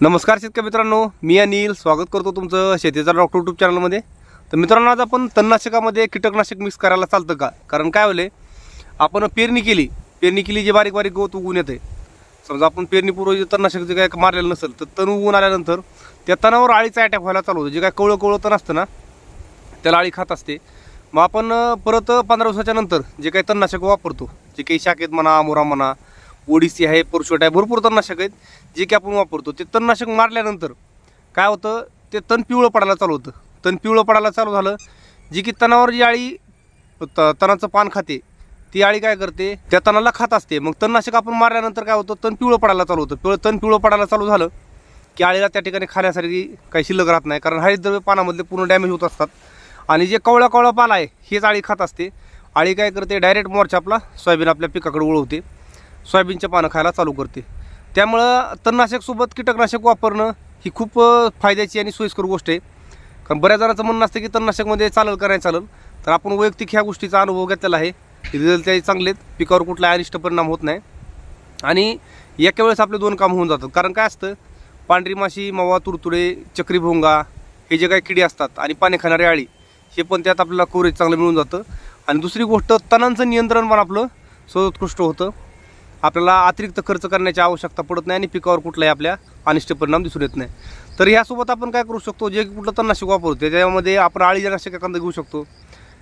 नमस्कार शेतकरी मित्रांनो मी अनिल. स्वागत करतो तुमचं शेतीचा डॉक्टर यूट्यूब चॅनलमध्ये. तर मित्रांनो आज आपण तणनाशकामध्ये कीटकनाशक मिक्स करायला चालतं का? कारण काय होले आपण पेरणी केली. पेरणी केली जे बारीक बारीक गवत उगून येते. समजा आपण पेरणीपूर्वी जे तणनाशक जे काय मारलेलं नसेल तर तण उगून आल्यानंतर त्या तणावर अळीचा अटॅक व्हायला चालू होतो. जे काय कवळं कवळं तण असतं ना त्याला अळी खात असते. मग आपण परत पंधरा दिवसाच्या नंतर जे काही तणनाशक वापरतो जे काही शाखेत म्हणा मोरा म्हणा ओडिसी आहे पुरुषोट आहे भरपूर तणनाशक आहेत जे की आपण वापरतो. ते तणनाशक मारल्यानंतर काय होतं ते तण पिवळं पडायला चालू होतं. तण पिवळं पडायला चालू झालं जी की तणावर जी अळी त तणाचं पान खाते ती अळी काय करते त्या तणाला खात असते. मग तणनाशक आपण मारल्यानंतर काय होतं तण पिवळं पडायला चालू होतं. पिवळं तण पिवळं पडायला चालू झालं की अळीला त्या ठिकाणी खाण्यासाठी काही शिल्लक राहत नाही कारण हरितद्रव्य पानामधले पूर्ण डॅमेज होत असतात. आणि जे कवळा कवळा पाला आहे हेच अळी खात असते. अळी काय करते डायरेक्ट मोर्चा आपला सोयाबीन आपल्या पिकाकडे वळवते सोयाबीनचे पानं खायला चालू करते. त्यामुळं तणनाशकसोबत कीटकनाशक वापरणं ही खूप फायद्याची आणि सोयीस्कर गोष्ट आहे. कारण बऱ्याच जणांचं म्हणणं असतं की तणनाशकमध्ये चालेल का नाही चालेल. तर आपण वैयक्तिक ह्या गोष्टीचा अनुभव घेतलेला आहे. रिझल्ट त्याचे चांगले आहेत. पिकावर कुठला अनिष्ट परिणाम होत नाही. आणि एका वेळेस आपले दोन काम होऊन जातात. कारण काय असतं? पांढरी माशी मवा तुरतुडे चक्री भोंगा हे जे काही किडी असतात आणि पाणी खाणारी आळी हे पण त्यात आपल्याला कव्हरेज चांगलं मिळून जातं. आणि दुसरी गोष्ट तणांचं नियंत्रण पण आपलं सर्वोत्कृष्ट होतं. आपल्याला अतिरिक्त खर्च करण्याची आवश्यकता पडत नाही आणि पिकावर कुठलाही आपल्या अनिष्ट परिणाम दिसून येत नाही. तर ह्यासोबत आपण काय करू शकतो? जे कुठलं तणनाशक वापरतो त्याच्यामध्ये आपण आळीजनाशक एखादं घेऊ शकतो.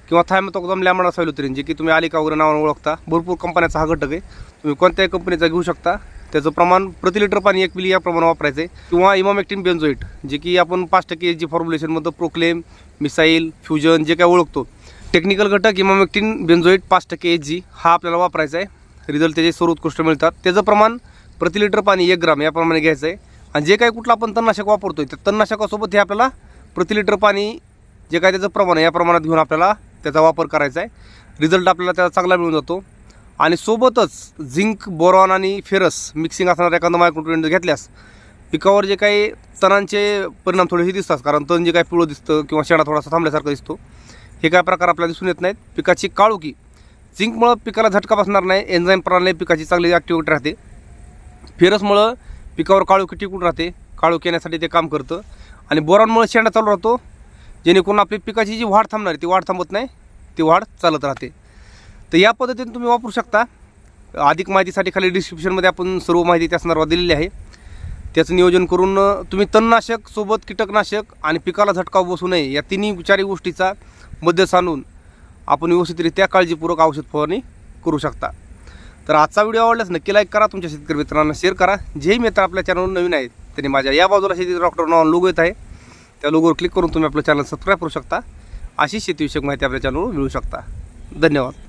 किंवा थायमोतोक्झम लॅमडा सायलोत्रिन जे की तुम्ही आलिका वगैरे नावानं ओळखता. भरपूर कंपन्याचा हा घटक आहे. तुम्ही कोणत्याही कंपनीचा घेऊ शकता. त्याचं प्रमाण प्रति लिटर पाणी एक मिली या प्रमाणात वापरायचं आहे. किंवा इमामेक्टिन बेन्झोइट जे की आपण पाच टक्के जी फॉर्म्युलेशनमध्ये प्रोक्लेम मिसाईल फ्युजन जे काय ओळखतो. टेक्निकल घटक इमामेक्टिन बेन्झोईट पाच टक्के एच जी हा आपल्याला वापरायचा आहे. रिझल्ट त्याचे सर्वोत्कृष्ट मिळतात. त्याचं प्रमाण प्रति लिटर पाणी एक ग्राम याप्रमाणे घ्यायचं आहे आणि जे काही कुठलं आपण तणनाशक वापरतो आहे त्या तणनाशकासोबत हे आपल्याला प्रति लिटर पाणी जे काय त्याचं प्रमाण आहे या प्रमाणात घेऊन आपल्याला त्याचा वापर करायचा आहे रिझल्ट आपल्याला त्याचा चांगला मिळून जातो. आणि सोबतच झिंक बोरॉन आणि फेरस मिक्सिंग असणारा एखादा मायक्रोट्रेंट घेतल्यास पिकावर जे काही तणांचे परिणाम थोडेसे दिसतात कारण तण जे काही पिवळं दिसतं किंवा शेणा थोडासा थांबल्यासारखं दिसतो हे काय प्रकार आपल्याला दिसून येत नाहीत. पिकाची काळुकी झिंकमुळं पिकाला झटका बसणार नाही एन्झाईम प्रणाली पिकाची चांगली ॲक्टिव्हिटी राहते. फेरसमुळं पिकावर काळोखी टिकून राहते काळू येण्यासाठी ते काम करतं. आणि बोरांमुळे शेंडा चालू राहतो जेणेकरून आपली पिकाची जी वाढ थांबणार आहे ती वाढ थांबत नाही ती वाढ चालत राहते. तर या पद्धतीने तुम्ही वापरू शकता. अधिक माहितीसाठी खाली डिस्क्रिप्शनमध्ये आपण सर्व माहिती त्या संदर्भात दिलेली आहे. त्याचं नियोजन करून तुम्ही तणनाशक सोबत कीटकनाशक आणि पिकाला झटका बसू नये या तिन्ही चारही गोष्टीचा मध्य सांडून आपण व्यवस्थितरित्या काळजीपूर्वक औषध फवारणी करू शकता. तर आजचा व्हिडिओ आवडल्यास नक्की लाईक करा तुमच्या शेतकरी मित्रांना शेअर करा. जेही मित्र आपल्या चॅनलवर नवीन आहेत त्यांनी माझ्या या बाजूला शेती डॉक्टर नाव लोगो येत आहे. त्या लोगोवर क्लिक करून तुम्ही आपलं चॅनल सबस्क्राईब करू शकता. अशी शेतीविषयक माहिती आपल्या चॅनलवर मिळू शकता. धन्यवाद.